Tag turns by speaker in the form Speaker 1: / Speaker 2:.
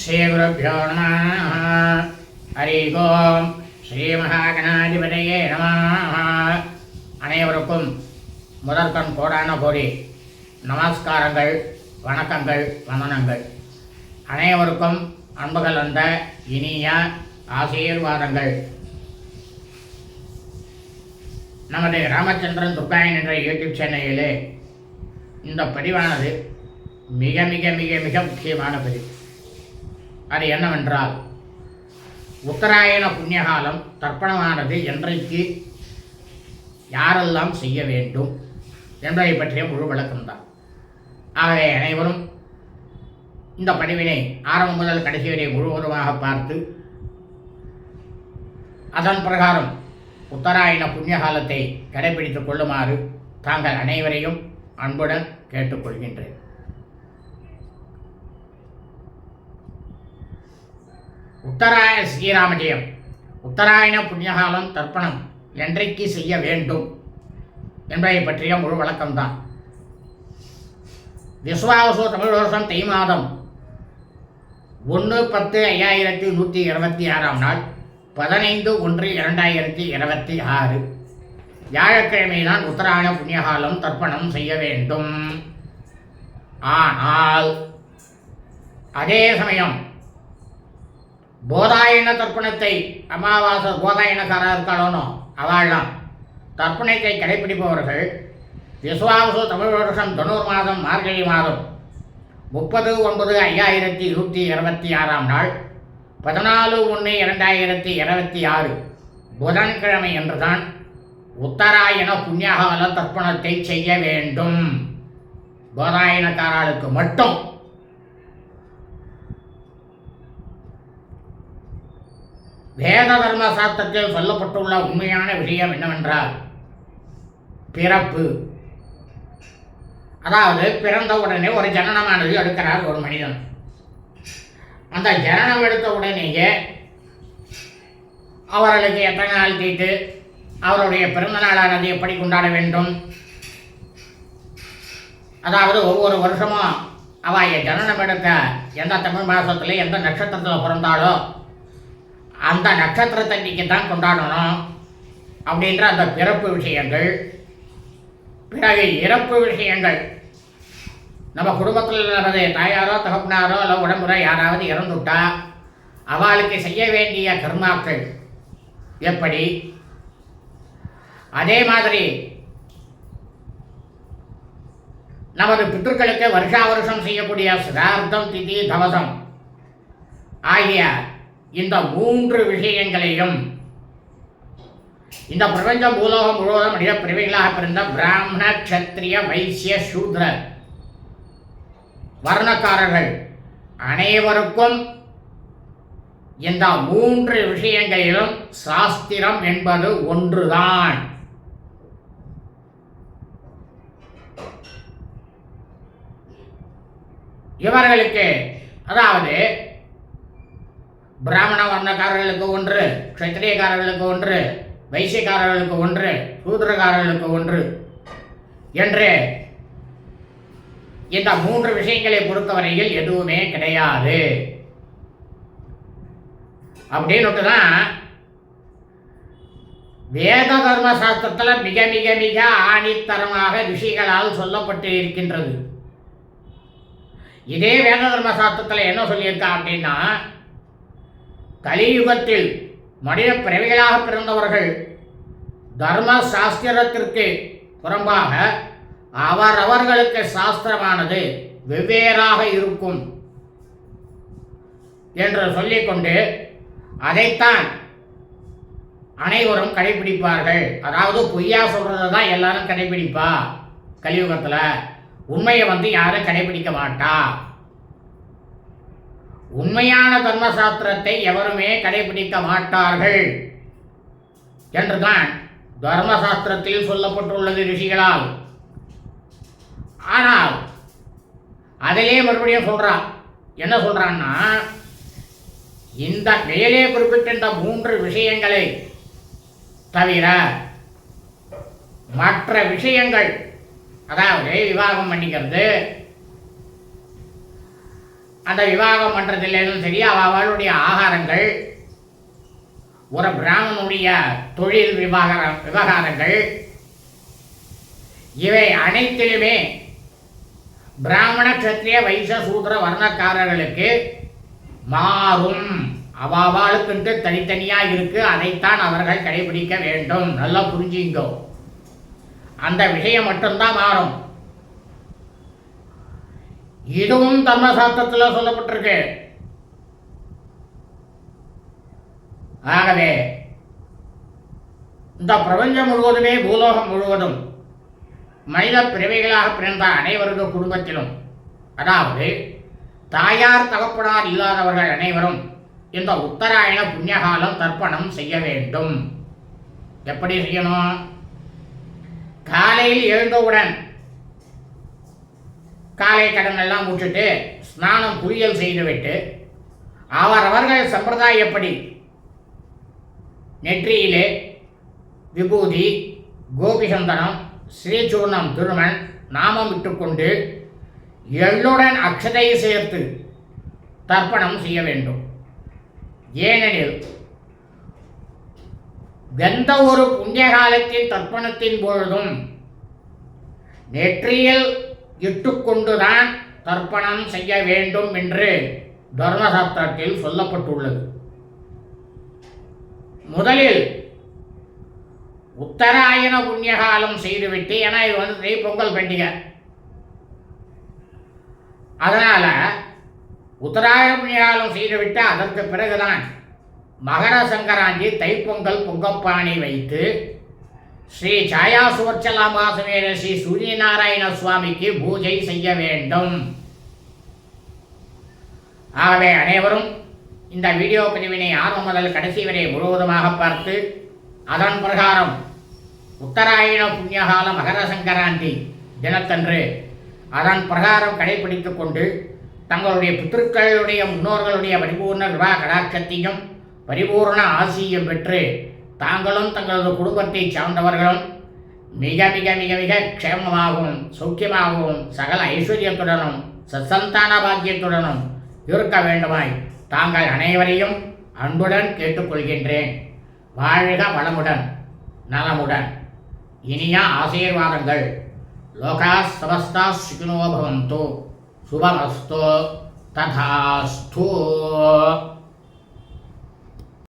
Speaker 1: ஸ்ரீகுருப்போ நம ஹரி ஓம் ஸ்ரீ மகாகணாதிபதியே நம. அனைவருக்கும் முதற்கண் கோடான கோடி நமஸ்காரங்கள் வணக்கங்கள் வந்தனங்கள். அனைவருக்கும் அன்புகள் அந்த இனிய ஆசீர்வாதங்கள். நமது ராமச்சந்திரன் துர்காயன் என்ற யூடியூப் சேனலிலே இந்த பதிவானது மிக மிக மிக மிக முக்கியமான பதிவு. அது என்னவென்றால் உத்தராயண புண்ணியகாலம் தர்ப்பணமானது என்றைக்கு யாரெல்லாம் செய்ய வேண்டும் என்பதை பற்றிய முழு விளக்கம்தான். ஆகவே அனைவரும் இந்த பதிவினை ஆரம்பம் முதல் கடைசி வரை முழுவதுமாக பார்த்து அதன் பிரகாரம் உத்தராயண புண்ணியகாலத்தை கடைபிடித்துக் கொள்ளுமாறு தாங்கள் அனைவரையும் அன்புடன் கேட்டுக்கொள்கின்றேன். உத்தராயண ஸ்ரீராமஜயம். உத்தராயண புண்ணியகாலம் தர்ப்பணம் என்றைக்கு செய்ய வேண்டும் என்பதை பற்றிய முழு வழக்கம்தான். விஸ்வாவசு தமிழ் வருஷம் தை மாதம் ஒன்று பத்து ஐயாயிரத்தி நூற்றி இருபத்தி ஆறாம் நாள் பதினைந்து ஒன்று இரண்டாயிரத்தி இருபத்தி ஆறு. வியாழக்கிழமை தான் உத்தராயண புண்ணியகாலம் தர்ப்பணம் செய்ய வேண்டும். ஆனால் அதே சமயம் போதாயன தர்ப்பணத்தை அமாவாசை போதாயனக்காரா இருக்காளோனோ அவள்லாம். தர்ப்பணத்தை கடைபிடிப்பவர்கள் விஸ்வாவசு தமிழ் வருஷம் தொண்ணூறு மாதம் மார்கழி மாதம் முப்பது ஒன்பது ஐயாயிரத்தி நூற்றி இருபத்தி ஆறாம் நாள் பதினாலு ஒன்று இரண்டாயிரத்தி இருபத்தி ஆறு புதன்கிழமை என்றுதான் உத்தராயண புண்ணியகால தர்ப்பணத்தை செய்ய வேண்டும். போதாயனக்காராளுக்கு மட்டும் வேத தர்ம சாஸ்திரத்தில் சொல்லப்பட்டுள்ள உண்மையான விஷயம் என்னவென்றால் பிறப்பு. அதாவது பிறந்த உடனே ஒரு ஜனனமானது எடுக்கிறார் ஒரு மனிதன். அந்த ஜனனம் எடுத்த உடனேயே அவர்களுக்கு எத்தனை நாள் தீட்டு? அவருடைய பிறந்த நாளானது எப்படி கொண்டாட வேண்டும்? அதாவது ஒவ்வொரு வருஷமும் அவ ஜனனம் எடுத்த எந்த தமிழ் மாதத்தில் எந்த நட்சத்திரத்தில் பிறந்தாலோ அந்த நட்சத்திரத்தன்னைக்கு தான் கொண்டாடணும் அப்படின்ற அந்த பிறப்பு விஷயங்கள். பிறகு இறப்பு விஷயங்கள். நம்ம குடும்பத்தில் நமது தாயாரோ தகப்பனாரோ இல்லை உடம்புற யாராவது இறந்துட்டா அவளுக்கு செய்ய வேண்டிய கர்மாக்கள் எப்படி? அதே மாதிரி நமது பித்தர்களுக்கு வருஷா வருஷம் செய்யக்கூடிய சிதார்த்தம் திதி தவசம் ஆகிய இந்த மூன்று விஷயங்களையும் இந்த பிரபஞ்சம் பூலோகம் முழுவதும் மனித பிரிவைகளாக பிறந்த பிராமண கத்திரிய வைசிய சூத்ர வர்ணக்காரர்கள் அனைவருக்கும் இந்த மூன்று விஷயங்களிலும் சாஸ்திரம் என்பது ஒன்றுதான். இவர்களுக்கு அதாவது பிராமண வர்ணக்காரர்களுக்கு ஒன்று க்ஷத்திரியக்காரர்களுக்கு ஒன்று வைசியக்காரர்களுக்கு ஒன்று சூத்திரக்காரர்களுக்கு ஒன்று என்று இந்த மூன்று விஷயங்களை பொறுத்தவரையில் எதுவுமே கிடையாது. அப்படின்னுட்டு தான் வேத தர்ம சாஸ்திரத்தில் மிக மிக மிக ஆணித்தரமாக ரிஷிகளால் சொல்லப்பட்டு இருக்கின்றது. இதே வேத தர்ம சாஸ்திரத்தில் என்ன சொல்லியிருக்கா அப்படின்னா கலியுகத்தில் மனித பிறவிகளாக பிறந்தவர்கள் தர்ம சாஸ்திரத்திற்கு புறம்பாக அவரவர்களுக்கு சாஸ்திரமானது வெவ்வேறாக இருக்கும் என்று சொல்லிக்கொண்டு அதைத்தான் அனைவரும் கடைபிடிப்பார்கள் அதாவது பொய்யா சொல்கிறத தான் எல்லாரும் கடைபிடிப்பா கலியுகத்தில். உண்மையை வந்து யாரும் கடைபிடிக்க மாட்டா. உண்மையான தர்மசாஸ்திரத்தை எவருமே கடைபிடிக்க மாட்டார்கள். என்றுதான் தர்மசாஸ்திரத்தில் சொல்லப்பட்டுள்ளது ரிஷிகளால். ஆனால் அதிலே மறுபடியும் சொல்றான் என்ன சொல்றான்னா இந்த மேலே குறிப்பிட்டிருந்த மூன்று விஷயங்களை தவிர மற்ற விஷயங்கள் அதாவது விவாகம் பண்ணிக்கிறது அந்த விவாகம் பண்ணுறதில்லைன்னு சரி அவளுடைய ஆகாரங்கள் ஒரு பிராமணனுடைய தொழில் விவகார விவகாரங்கள் இவை அனைத்திலுமே பிராமண கத்திரிய வைச சூத்திர வர்ணக்காரர்களுக்கு மாறும். அவாவாளுக்குன்ட்டு தனித்தனியாக இருக்கு அதைத்தான் அவர்கள் கடைபிடிக்க வேண்டும். நல்லா புரிஞ்சுங்கோ. அந்த விஷயம் மட்டும்தான் மாறும். இதுவும் தர்மசாஸ்திரத்தில் சொல்லப்பட்டிருக்கு. ஆகவே இந்த பிரபஞ்சம் முழுவதுமே பூலோகம் முழுவதும் மனித பிறவைகளாக பிறந்த அனைவரது குடும்பத்திலும் அதாவது தாயார் தகப்பனார் இல்லாதவர்கள் அனைவரும் இந்த உத்தராயண புண்ணியகாலம் தர்ப்பணம் செய்ய வேண்டும். எப்படி செய்யணும்? காலையில் எழுந்தவுடன் காலை கடனெல்லாம் விட்டுட்டு ஸ்நானம் குளியல் செய்துவிட்டு அவரவர்கள் சம்பிரதாயப்படி நெற்றியிலே விபூதி கோபிசந்தனம் ஸ்ரீசூர்ணம் திருமன் நாமம் விட்டுக்கொண்டு எள்ளுடன் அக்ஷதை சேர்த்து தர்ப்பணம் செய்ய வேண்டும். ஏனெனில் எந்த ஒரு புண்ணிய காலத்தின் தர்ப்பணத்தின் பொழுதும் நெற்றியில் இட்டுக்கொண்டுதான் தர்ப்பணம் செய்ய வேண்டும் என்று தர்மசாஸ்திரத்தில் சொல்லப்பட்டுள்ளது. முதலில் உத்தராயண புண்ணியகாலம் செய்துவிட்டு ஏன்னா இது வந்து பொங்கல் பண்டிகை. அதனால் உத்தராயண புண்ணியகாலம் செய்துவிட்டு அதற்கு பிறகுதான் மகர சங்கராந்தி தைப்பொங்கல் பொங்கப்பானை வைத்து ஸ்ரீ சாயா சுவர்ச்சலாமாசமேர ஸ்ரீ சூரியநாராயண சுவாமிக்கு பூஜை செய்ய வேண்டும். ஆகவே அனைவரும் இந்த வீடியோ பதிவினை ஆரம்பம் முதல் கடைசி வரை முழுவதுமாக பார்த்து அதன் பிரகாரம் உத்தராயண புண்ணியகால மகர சங்கராந்தி தினத்தன்று அதன் பிரகாரம் கடைபிடித்துக் கொண்டு தங்களுடைய பித்திருக்களுடைய முன்னோர்களுடைய பரிபூர்ண கிருபா கடாக்கத்தையும் பரிபூர்ண ஆசியும் பெற்று தாங்களும் தங்களது குடும்பத்தை சார்ந்தவர்களும் மிக மிக மிக மிக க்ஷேமமாகவும் சௌக்கியமாகவும் சகல ஐஸ்வர்யத்துடனும் சசந்தான பாக்கியத்துடனும் இருக்க வேண்டுமாய் தாங்கள் அனைவரையும் அன்புடன் கேட்டுக்கொள்கின்றேன். வாழ்க வளமுடன் நலமுடன். இனிய ஆசீர்வாதங்கள். லோகா சமஸ்தா சுகினோ பவந்தோ. சுபமஸ்தோ. ததாஸ்தூ.